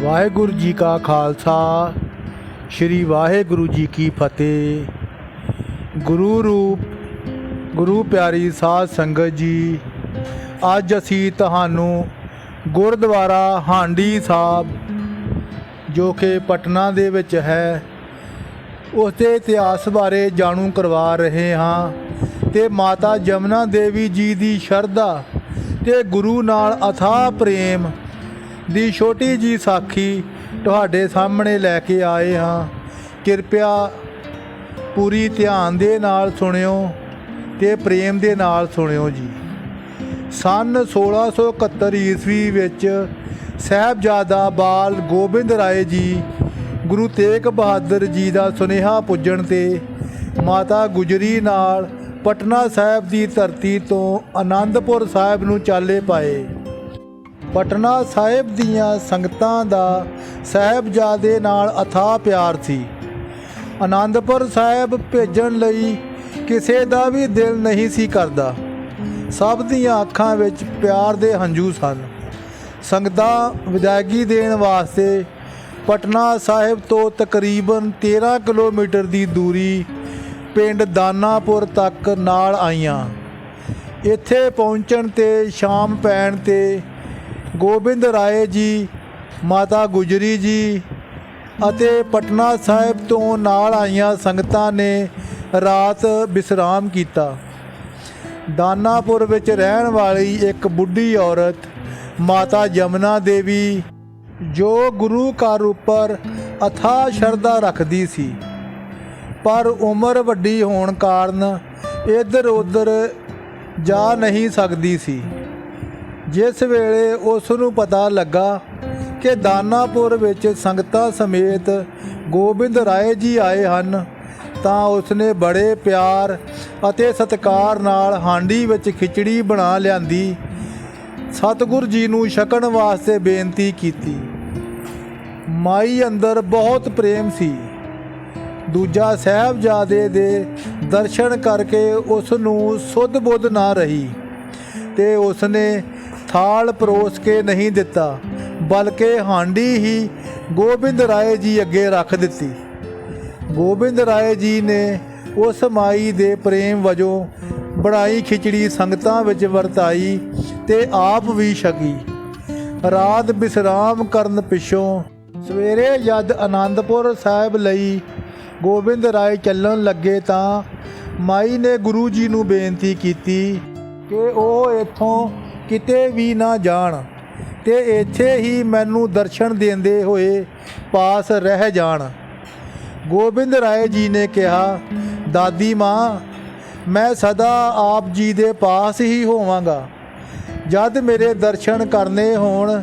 ਵਾਹਿਗੁਰੂ ਜੀ ਕਾ ਖਾਲਸਾ, ਸ੍ਰੀ ਵਾਹਿਗੁਰੂ ਜੀ ਕੀ ਫਤਿਹ। ਗੁਰੂ ਰੂਪ, ਗੁਰੂ ਪਿਆਰੀ ਸਾਧ ਸੰਗਤ ਜੀ, ਅੱਜ ਅਸੀਂ ਤੁਹਾਨੂੰ ਗੁਰਦੁਆਰਾ ਹਾਂਡੀ ਸਾਹਿਬ, ਜੋ ਕਿ ਪਟਨਾ ਦੇ ਵਿੱਚ ਹੈ, ਉਸ ਦੇ ਇਤਿਹਾਸ ਬਾਰੇ ਜਾਣੂ ਕਰਵਾ ਰਹੇ ਹਾਂ ਤੇ ਮਾਤਾ ਜਮਨਾ ਦੇਵੀ ਜੀ ਦੀ ਸ਼ਰਧਾ ਤੇ ਗੁਰੂ ਨਾਲ ਅਥਾਹ ਪ੍ਰੇਮ ਦੀ ਛੋਟੀ ਜੀ ਸਾਖੀ ਤੁਹਾਡੇ ਸਾਹਮਣੇ ਲੈ ਕੇ ਆਏ ਹਾਂ। ਕਿਰਪਾ ਪੂਰੀ ਧਿਆਨ ਦੇ ਨਾਲ ਸੁਣਿਓ ਤੇ ਪ੍ਰੇਮ ਦੇ ਨਾਲ ਸੁਣਿਓ ਜੀ। ਸਨ 1671 ਈਸਵੀ ਵਿੱਚ ਸਹਿਬਜ਼ਾਦਾ ਬਾਲ ਗੋਬਿੰਦ ਰਾਏ ਜੀ ਗੁਰੂ ਤੇਗ ਬਹਾਦਰ ਜੀ ਦਾ ਸੁਨੇਹਾ ਪੁੱਜਣ ਤੇ ਮਾਤਾ ਗੁਜਰੀ ਨਾਲ ਪਟਨਾ ਸਾਹਿਬ ਦੀ ਧਰਤੀ ਤੋਂ ਆਨੰਦਪੁਰ ਸਾਹਿਬ ਨੂੰ ਚਾਲੇ ਪਾਏ। ਪਟਨਾ ਸਾਹਿਬ ਦੀਆਂ ਸੰਗਤਾਂ ਦਾ ਸਾਹਿਬਜ਼ਾਦੇ ਨਾਲ ਅਥਾਹ ਪਿਆਰ ਸੀ। ਆਨੰਦਪੁਰ ਸਾਹਿਬ ਭੇਜਣ ਲਈ ਕਿਸੇ ਦਾ ਵੀ ਦਿਲ ਨਹੀਂ ਸੀ ਕਰਦਾ। ਸਭ ਦੀਆਂ ਅੱਖਾਂ ਵਿੱਚ ਪਿਆਰ ਦੇ ਹੰਝੂ ਸਨ। ਸੰਗਤਾਂ ਵਿਦਾਇਗੀ ਦੇਣ ਵਾਸਤੇ ਪਟਨਾ ਸਾਹਿਬ ਤੋਂ ਤਕਰੀਬਨ 13 ਕਿਲੋਮੀਟਰ ਦੀ ਦੂਰੀ ਪਿੰਡ ਦਾਨਾਪੁਰ ਤੱਕ ਨਾਲ ਆਈਆਂ। ਇੱਥੇ ਪਹੁੰਚਣ ਤੇ ਸ਼ਾਮ ਪੈਣ ਤੇ ਗੋਬਿੰਦ ਰਾਏ ਜੀ, ਮਾਤਾ ਗੁਜਰੀ ਜੀ ਅਤੇ ਪਟਨਾ ਸਾਹਿਬ ਤੋਂ ਨਾਲ ਆਈਆਂ ਸੰਗਤਾਂ ਨੇ ਰਾਤ ਵਿਸਰਾਮ ਕੀਤਾ। ਦਾਨਾਪੁਰ ਵਿੱਚ ਰਹਿਣ ਵਾਲੀ ਇੱਕ ਬੁੱਢੀ ਔਰਤ, ਮਾਤਾ ਜਮਨਾ ਦੇਵੀ, ਜੋ ਗੁਰੂ ਘਰ ਉੱਪਰ ਅਥਾ ਸ਼ਰਧਾ ਰੱਖਦੀ ਸੀ। ਪਰ ਉਮਰ ਵੱਡੀ ਹੋਣ ਕਾਰਨ ਇੱਧਰ ਉੱਧਰ ਜਾ ਨਹੀਂ ਸਕਦੀ ਸੀ। ਜਿਸ ਵੇਲੇ ਉਸ ਨੂੰ ਪਤਾ ਲੱਗਾ ਕਿ ਦਾਨਾਪੁਰ ਵਿੱਚ ਸੰਗਤਾਂ ਸਮੇਤ ਗੋਬਿੰਦ ਰਾਏ ਜੀ ਆਏ ਹਨ, ਤਾਂ ਉਸਨੇ ਬੜੇ ਪਿਆਰ ਅਤੇ ਸਤਿਕਾਰ ਨਾਲ ਹਾਂਡੀ ਵਿੱਚ ਖਿਚੜੀ ਬਣਾ ਲਿਆਂਦੀ। ਸਤਿਗੁਰ ਜੀ ਨੂੰ ਛਕਣ ਵਾਸਤੇ ਬੇਨਤੀ ਕੀਤੀ। ਮਾਈ ਅੰਦਰ ਬਹੁਤ ਪ੍ਰੇਮ ਸੀ। ਦੂਜਾ ਸਾਹਿਬਜ਼ਾਦੇ ਦੇ ਦਰਸ਼ਨ ਕਰਕੇ ਉਸ ਨੂੰ ਸੁੱਧ ਬੁੱਧ ਨਾ ਰਹੀ ਤੇ ਉਸਨੇ ਥਾਲ ਪਰੋਸ ਕੇ ਨਹੀਂ ਦਿੱਤਾ, ਬਲਕਿ ਹਾਂਡੀ ਹੀ ਗੋਬਿੰਦ ਰਾਏ ਜੀ ਅੱਗੇ ਰੱਖ ਦਿੱਤੀ। ਗੋਬਿੰਦ ਰਾਏ ਜੀ ਨੇ ਉਸ ਮਾਈ ਦੇ ਪ੍ਰੇਮ ਵਜੋਂ ਬਣਾਈ ਖਿਚੜੀ ਸੰਗਤਾਂ ਵਿੱਚ ਵਰਤਾਈ ਤੇ ਆਪ ਵੀ ਛਕੀ। ਰਾਤ ਵਿਸਰਾਮ ਕਰਨ ਪਿੱਛੋਂ ਸਵੇਰੇ ਜਦ ਆਨੰਦਪੁਰ ਸਾਹਿਬ ਲਈ ਗੋਬਿੰਦ ਰਾਏ ਚੱਲਣ ਲੱਗੇ ਤਾਂ ਮਾਈ ਨੇ ਗੁਰੂ ਜੀ ਨੂੰ ਬੇਨਤੀ ਕੀਤੀ ਕਿ ਉਹ ਇੱਥੋਂ ਕਿਤੇ ਵੀ ਨਾ ਜਾਣ, ਤੇ ਇੱਥੇ ਹੀ ਮੈਨੂੰ ਦਰਸ਼ਨ ਦਿੰਦੇ ਹੋਏ ਪਾਸ ਰਹਿ ਜਾਣ। ਗੋਬਿੰਦ ਰਾਏ ਜੀ ਨੇ ਕਿਹਾ, ਦਾਦੀ ਮਾਂ, ਮੈਂ ਸਦਾ ਆਪ ਜੀ ਦੇ ਪਾਸ ਹੀ ਹੋਵਾਂਗਾ। ਜਦ ਮੇਰੇ ਦਰਸ਼ਨ ਕਰਨੇ ਹੋਣ,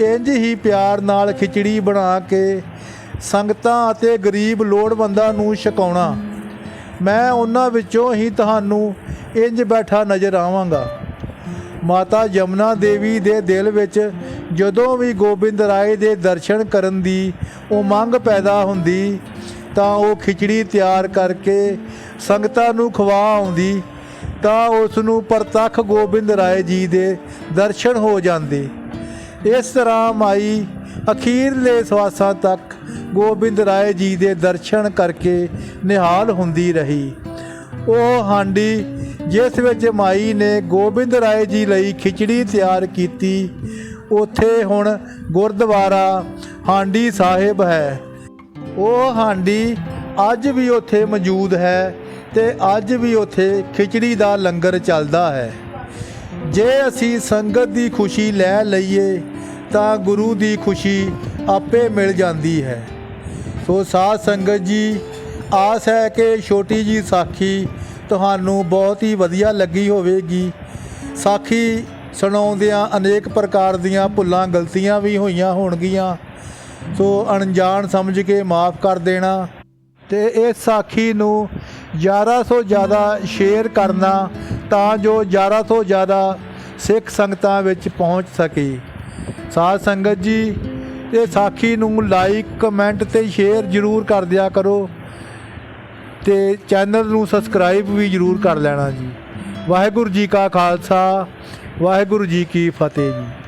ਇੰਜ ਹੀ ਪਿਆਰ ਨਾਲ ਖਿਚੜੀ ਬਣਾ ਕੇ ਸੰਗਤਾਂ ਅਤੇ ਗਰੀਬ ਲੋੜਵੰਦਾਂ ਨੂੰ ਛਕਾਉਣਾ। ਮੈਂ ਉਹਨਾਂ ਵਿੱਚੋਂ ਹੀ ਤੁਹਾਨੂੰ ਇੰਜ ਬੈਠਾ ਨਜ਼ਰ ਆਵਾਂਗਾ। ਮਾਤਾ ਯਮਨਾ ਦੇਵੀ ਦੇ ਦਿਲ ਵਿੱਚ ਜਦੋਂ ਵੀ ਗੋਬਿੰਦ ਰਾਏ ਦੇ ਦਰਸ਼ਨ ਕਰਨ ਦੀ ਉਮੰਗ ਪੈਦਾ ਹੁੰਦੀ, ਤਾਂ ਉਹ ਖਿਚੜੀ ਤਿਆਰ ਕਰਕੇ ਸੰਗਤਾਂ ਨੂੰ ਖਵਾ ਆਉਂਦੀ, ਤਾਂ ਉਸ ਨੂੰ ਪ੍ਰਤੱਖ ਗੋਬਿੰਦ ਰਾਏ ਜੀ ਦੇ ਦਰਸ਼ਨ ਹੋ ਜਾਂਦੇ। ਇਸ ਤਰ੍ਹਾਂ ਮਾਈ ਅਖੀਰਲੇ ਸਵਾਸਾਂ ਤੱਕ ਗੋਬਿੰਦ ਰਾਏ ਜੀ ਦੇ ਦਰਸ਼ਨ ਕਰਕੇ ਨਿਹਾਲ ਹੁੰਦੀ ਰਹੀ। ਉਹ ਹਾਂਡੀ, ਜਿਸ ਵਿੱਚ ਮਾਈ ਨੇ ਗੋਬਿੰਦ ਰਾਏ ਜੀ ਲਈ ਖਿਚੜੀ ਤਿਆਰ ਕੀਤੀ। ਉੱਥੇ ਹੁਣ ਗੁਰਦੁਆਰਾ ਹਾਂਡੀ ਸਾਹਿਬ ਹੈ। ਉਹ ਹਾਂਡੀ ਅੱਜ ਵੀ ਉੱਥੇ ਮੌਜੂਦ ਹੈ ਤੇ ਅੱਜ ਵੀ ਉੱਥੇ ਖਿਚੜੀ ਦਾ ਲੰਗਰ ਚੱਲਦਾ ਹੈ। ਜੇ ਅਸੀਂ ਸੰਗਤ ਦੀ ਖੁਸ਼ੀ ਲੈ ਲਈਏ, ਤਾਂ ਗੁਰੂ ਦੀ ਖੁਸ਼ੀ ਆਪੇ ਮਿਲ ਜਾਂਦੀ ਹੈ। ਸੋ ਸਾਧ ਸੰਗਤ ਜੀ ਆਸ ਹੈ ਕਿ ਛੋਟੀ ਜੀ ਸਾਖੀ ਤੁਹਾਨੂੰ ਬਹੁਤ ਹੀ ਵਧੀਆ ਲੱਗੀ ਹੋਵੇਗੀ। ਸਾਖੀ ਸੁਣਾਉਂਦਿਆਂ ਅਨੇਕ ਪ੍ਰਕਾਰ ਦੀਆਂ ਭੁੱਲਾਂ, ਗਲਤੀਆਂ ਵੀ ਹੋਈਆਂ ਹੋਣਗੀਆਂ। ਸੋ ਅਣਜਾਣ ਸਮਝ ਕੇ ਮਾਫ ਕਰ ਦੇਣਾ ਤੇ ਇਸ ਸਾਖੀ ਨੂੰ ਜ਼ਿਆਦਾ ਤੋਂ ਜ਼ਿਆਦਾ ਸ਼ੇਅਰ ਕਰਨਾ ਤਾਂ ਜੋ ਜ਼ਿਆਦਾ ਤੋਂ ਜ਼ਿਆਦਾ ਸਿੱਖ ਸੰਗਤਾਂ ਵਿੱਚ ਪਹੁੰਚ ਸਕੇ। ਸਾਧ ਸੰਗਤ ਜੀ ਇਹ ਸਾਖੀ ਨੂੰ ਲਾਈਕ ਕਮੈਂਟ ਤੇ ਸ਼ੇਅਰ ਜ਼ਰੂਰ ਕਰ ਦਿਆ ਕਰੋ। ਤੇ ਚੈਨਲ ਨੂੰ ਸਬਸਕ੍ਰਾਈਬ ਵੀ ਜ਼ਰੂਰ ਕਰ ਲੈਣਾ ਜੀ। ਵਾਹਿਗੁਰੂ ਜੀ ਕਾ ਖਾਲਸਾ, ਵਾਹਿਗੁਰੂ ਜੀ ਕੀ ਫਤਿਹ ਜੀ।